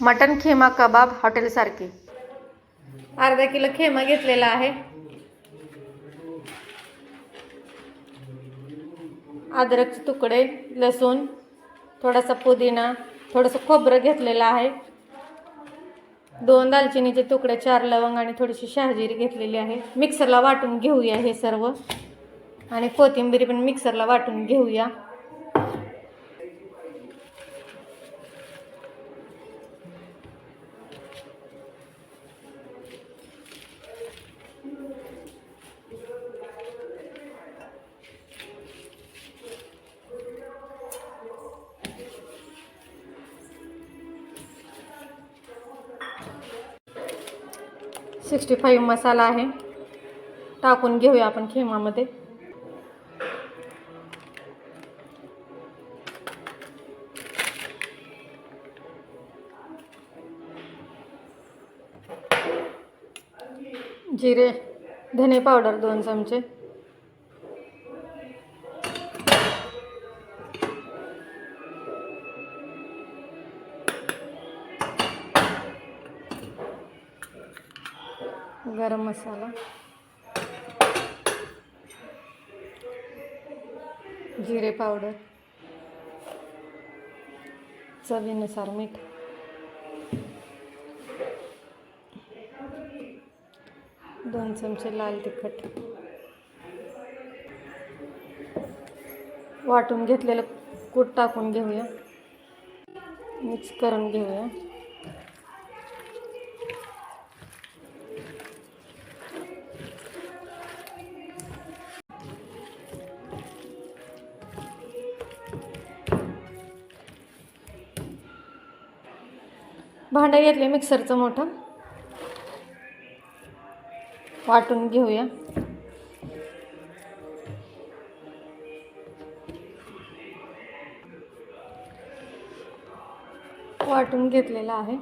Mutton खेमा कबाब हॉटेलसारखे. अर्धा kilo खेमा घेतलेला आहे. अद्रकचे तुकडे लसूण थोडासा पुदिना थोडंसं खोबरं घेतलेलं आहे. दोन दालचिनीचे तुकडे चार लवंग आणि थोडीशी शहाजिरी घेतलेली आहे. मिक्सरला वाटून घेऊया हे सर्व. आणि कोथिंबीर पण मिक्सरला वाटून घेऊया. सिक्स्टी फाईव्ह मसाला आहे. टाकून घेऊया आपण खेमामध्ये. जिरे धने पावडर दोन चमचे. गरम मसाला. जिरे पावडर. चवीनुसार मीठ. दोन चमचे लाल तिखट. वाटून घेतलेलं कूट टाकून घेऊया. मिक्स करून घेऊया. भांडं घेतले मिक्सरचं मोठं. वाटून घेऊया. वाटून घेतलेलं आहे.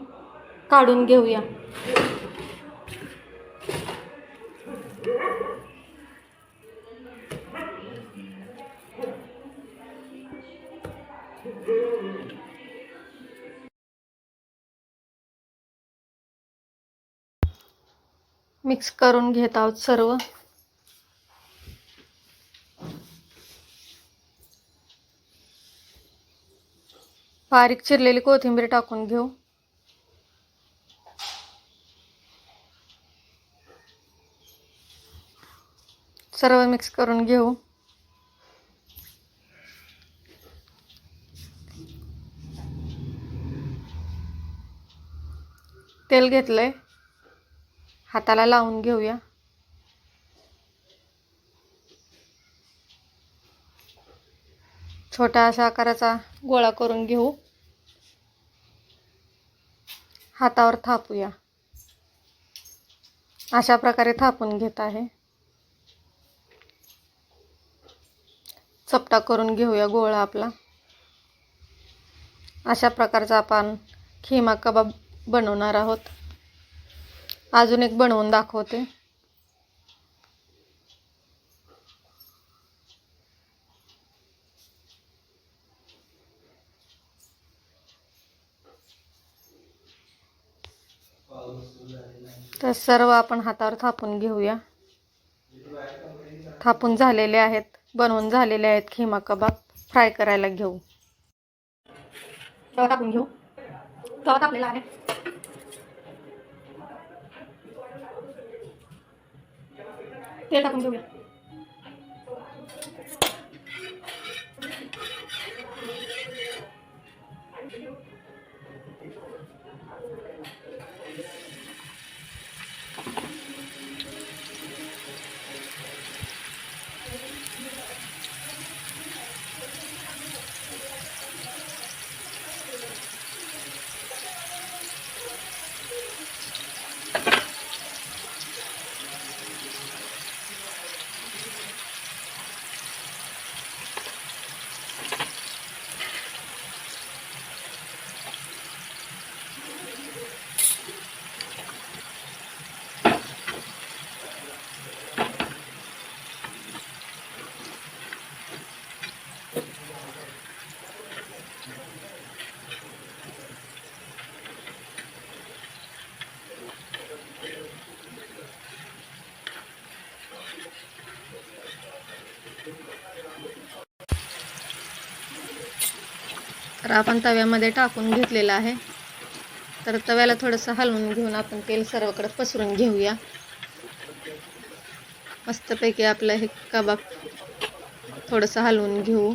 काढून घेऊया. मिक्स करून घेत आहोत सर्व. बारीक चिरलेली कोथिंबीर टाकून घेऊ. सर्व मिक्स करून घेऊ. तेल घेतलंय. हाताला लावून घेऊया. छोट्या अशा आकाराचा गोळा करून घेऊ. हातावर थापूया. अशा प्रकारे थापून घेत आहे. चपटा करून घेऊया गोळा आपला. अशा प्रकारचा आपण खिमा कबाब बनवणार आहोत. अजून एक बनवून दाखवते. तर सर्व आपण हातावर थापून घेऊया. थापून झालेले आहेत बनवून झालेले आहेत खिमा कबाब. फ्राय करायला घेऊ. तवा घेऊ. तवा टाकलेला आहे. Ты так не तर आपण तव्यामध्ये टाकून घेतलेलं आहे. तर तव्याला थोडंसं हलवून घेऊन आपण तेल सर्वकडे पसरून घेऊया. मस्तपैकी आपलं हे कबाब थोडंसं हलवून घेऊ.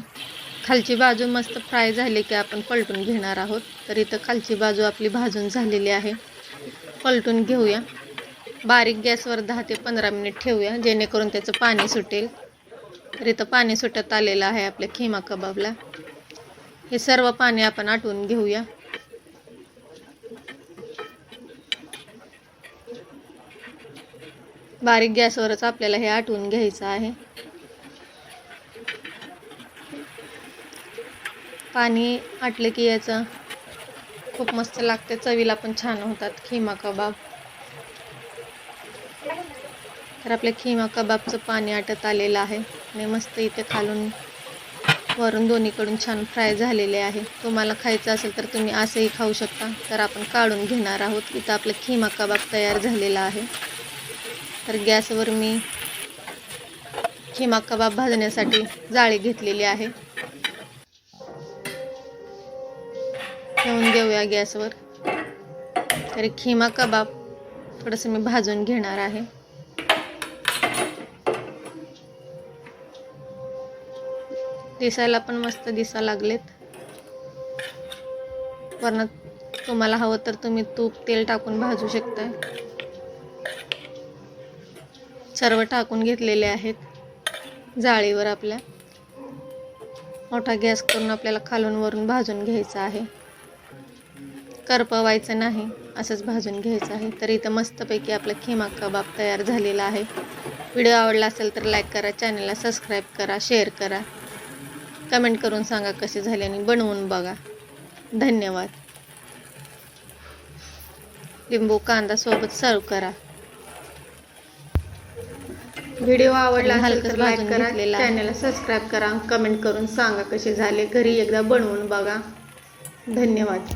खालची बाजू मस्त फ्राय झाली की आपण पलटून घेणार आहोत. तर इथं खालची बाजू आपली भाजून झालेली आहे. पलटून घेऊया. बारीक गॅसवर दहा ते पंधरा मिनिट ठेवूया जेणेकरून त्याचं पाणी सुटेल. तर इथं पाणी सुटत आलेलं आहे आपल्या खिमा कबाबला. हे सर्व पाणी आपण आटवून घेऊया. बारीक गॅसवरच आपल्याला हे आटवून घ्यायचं आहे. पाणी आटलं की याचं खूप मस्त लागते. चवीला पण छान होतात खिमा कबाब. तर आपल्या खिमा कबाबचं पाणी आटत आलेलं आहे. आणि मस्त इथे खालून वरून दोन्हीकडून छान फ्राय झालेले आहे. तुम्हाला खायचं असेल तर तुम्ही असंही खाऊ शकता. तर आपण काढून घेणार आहोत. इथं आपलं खिमा कबाब तयार झालेला आहे. तर गॅसवर मी खिमा कबाब भाजण्यासाठी जाळी घेतलेली आहे. ठेवून देऊया गॅसवर. तर खिमा कबाब थोडंसं मी भाजून घेणार आहे. दिसायला पण मस्त दिसा लागलेत. वरनं तुम्हाला हवं तर तुम्ही तूप तेल टाकून भाजू शकता सर्व टाकून घेतलेले आहेत. जाळीवर आपल्या. मोठा गॅस करून आपल्याला खालून वरून भाजून घ्यायचं आहे. करपवायचं नाही असंच भाजून घ्यायचं आहे. तर इथं मस्तपैकी आपला खिमा कबाब तयार झालेला आहे. व्हिडिओ आवडला असेल तर लाईक करा चॅनलला सबस्क्राईब करा शेअर करा. कमेंट करून सांगा कसे झाले आणि बनवून बघा. धन्यवाद. लिंबू कांदा सोबत सर्व करा. व्हिडिओ आवडला तर लाईक करा. चॅनलला सबस्क्राईब करा कमेंट करून सांगा कसे झाले. घरी एकदा बनवून बघा. धन्यवाद.